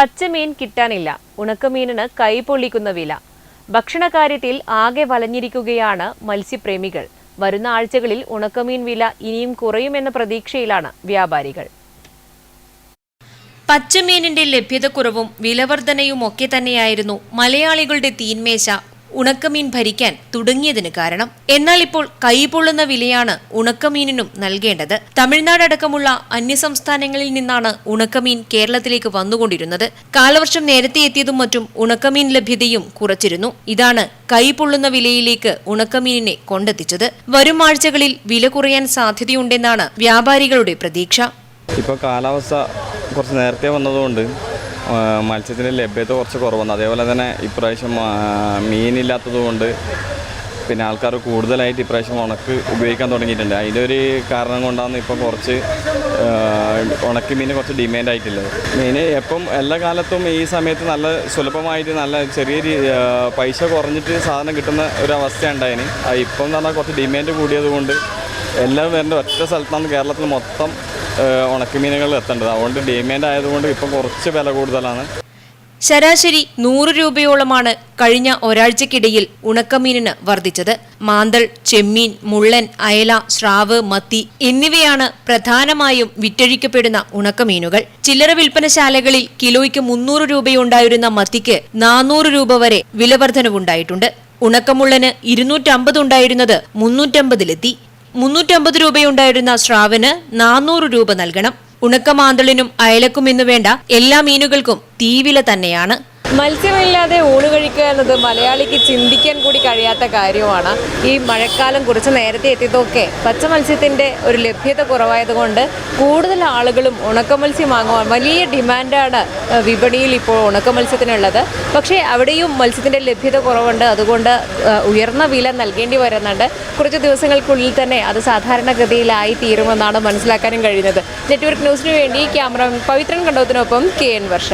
പച്ചമീൻ കിട്ടാനില്ല. ഉണക്കമീനിന് കൈപൊള്ളിക്കുന്ന വില. ഭക്ഷണകാര്യത്തിൽ ആകെ വലഞ്ഞിരിക്കുകയാണ് മത്സ്യപ്രേമികൾ. വരുന്ന ആഴ്ചകളിൽ ഉണക്കമീൻ വില ഇനിയും കുറയുമെന്ന പ്രതീക്ഷയിലാണ് വ്യാപാരികൾ. പച്ചമീനിന്റെ ലഭ്യതക്കുറവും വിലവർധനയും ഒക്കെ തന്നെയായിരുന്നു മലയാളികളുടെ തീന്മേശ. ഉണക്കമീൻ ഭരിക്കാൻ തുടങ്ങിയതിന് കാരണം. എന്നാൽ ഇപ്പോൾ കൈപൊള്ളുന്ന വിലയാണ് ഉണക്കമീനിനും നൽകേണ്ടത്. തമിഴ്നാട് അടക്കമുള്ള അന്യസംസ്ഥാനങ്ങളിൽ നിന്നാണ് ഉണക്കമീൻ കേരളത്തിലേക്ക് വന്നുകൊണ്ടിരുന്നത്. കാലവർഷം നേരത്തെ എത്തിയതും മറ്റും ഉണക്കമീൻ ലഭ്യതയും കുറച്ചിരുന്നു. ഇതാണ് കൈപൊള്ളുന്ന വിലയിലേക്ക് ഉണക്കമീനിനെ കൊണ്ടെത്തിച്ചത്. വരും ആഴ്ചകളിൽ വില കുറയാൻ സാധ്യതയുണ്ടെന്നാണ് വ്യാപാരികളുടെ പ്രതീക്ഷ. ഇപ്പോൾ കാലാവസ്ഥ കുറച്ച് നേരത്തെ വന്നതുകൊണ്ട് മത്സ്യത്തിന്റെ ലഭ്യത കുറച്ച് കുറവാണ്. അതേപോലെ തന്നെ ഇപ്രാവശ്യം മീനില്ലാത്തത് കൊണ്ട് പിന്നെ ആൾക്കാർ കൂടുതലായിട്ട് ഇപ്രാവശ്യം ഉണക്ക് ഉപയോഗിക്കാൻ തുടങ്ങിയിട്ടുണ്ട്. അതിന്റെ ഒരു കാരണം കൊണ്ടാണ് ഇപ്പോൾ കുറച്ച് ഉണക്കി മീൻ കുറച്ച് ഡിമാൻഡ് ആയിട്ടുള്ളത്. മീൻ എപ്പം എല്ലാ കാലത്തും ഈ സമയത്ത് നല്ല സുലഭമായിട്ട് നല്ല ചെറിയ പൈസ കുറഞ്ഞിട്ട് സാധനം കിട്ടുന്ന ഒരു അവസ്ഥ ഉണ്ടായിന് ഇപ്പം എന്ന് പറഞ്ഞാൽ കുറച്ച് ഡിമാൻഡ് കൂടിയത് കൊണ്ട് എല്ലാവരും വരേണ്ട ഒറ്റ സ്ഥലത്താണ് കേരളത്തിൽ മൊത്തം ഏഹ് ഉണക്കമീനുകൾ എത്തേണ്ടത്. അതുകൊണ്ട് ഡിമാൻഡ് ആയതുകൊണ്ട് ഇപ്പം കുറച്ച് വില കൂടുതലാണ്. ശരാശരി നൂറ് രൂപയോളമാണ് കഴിഞ്ഞ ഒരാഴ്ചക്കിടയിൽ ഉണക്കമീനിന് വർദ്ധിച്ചത്. മാന്തൾ ചെമ്മീൻ മുള്ളൻ അയല സ്രാവ് മത്തി എന്നിവയാണ് പ്രധാനമായും വിറ്റഴിക്കപ്പെടുന്ന ഉണക്കമീനുകൾ. ചില്ലറ വിൽപ്പനശാലകളിൽ കിലോയ്ക്ക് മുന്നൂറ് രൂപയുണ്ടായിരുന്ന മത്തിക്ക് നാനൂറ് രൂപ വരെ വിലവർധനവുണ്ടായിട്ടുണ്ട്. ഉണക്കമുള്ളന് ഇരുന്നൂറ്റമ്പത് ഉണ്ടായിരുന്നത് മുന്നൂറ്റമ്പതിലെത്തി. മുന്നൂറ്റമ്പത് രൂപയുണ്ടായിരുന്ന സ്രാവിന് നാനൂറ് രൂപ നൽകണം. ഉണക്കമാന്തളിനും അയലക്കും എന്നു വേണ്ട എല്ലാ മീനുകൾക്കും തീവില തന്നെയാണ്. മത്സ്യമില്ലാതെ ഊണ് കഴിക്കുക എന്നത് മലയാളിക്ക് ചിന്തിക്കാൻ കൂടി കഴിയാത്ത കാര്യമാണ്. ഈ മഴക്കാലം കുറച്ച് നേരത്തെ എത്തിയതൊക്കെ പച്ച മത്സ്യത്തിന്റെ ഒരു ലഭ്യത കുറവായതുകൊണ്ട് കൂടുതൽ ആളുകളും ഉണക്ക മത്സ്യം വാങ്ങുവാൻ വലിയ ഡിമാൻഡാണ് വിപണിയിൽ ഇപ്പോൾ ഉണക്ക മത്സ്യത്തിനുള്ളത്. പക്ഷേ അവിടെയും മത്സ്യത്തിന്റെ ലഭ്യത കുറവുണ്ട്. അതുകൊണ്ട് ഉയർന്ന വില നൽകേണ്ടി വരുന്നുണ്ട്. കുറച്ച് ദിവസങ്ങൾക്കുള്ളിൽ തന്നെ അത് സാധാരണഗതിയിലായി തീരുമെന്നാണ് മനസ്സിലാക്കാനും കഴിയുന്നത്. നെറ്റ്വർക്ക് ന്യൂസിനു വേണ്ടി ക്യാമറ പവിത്രൻ കണ്ടോത്തിനൊപ്പം കെ എൻ വർഷ.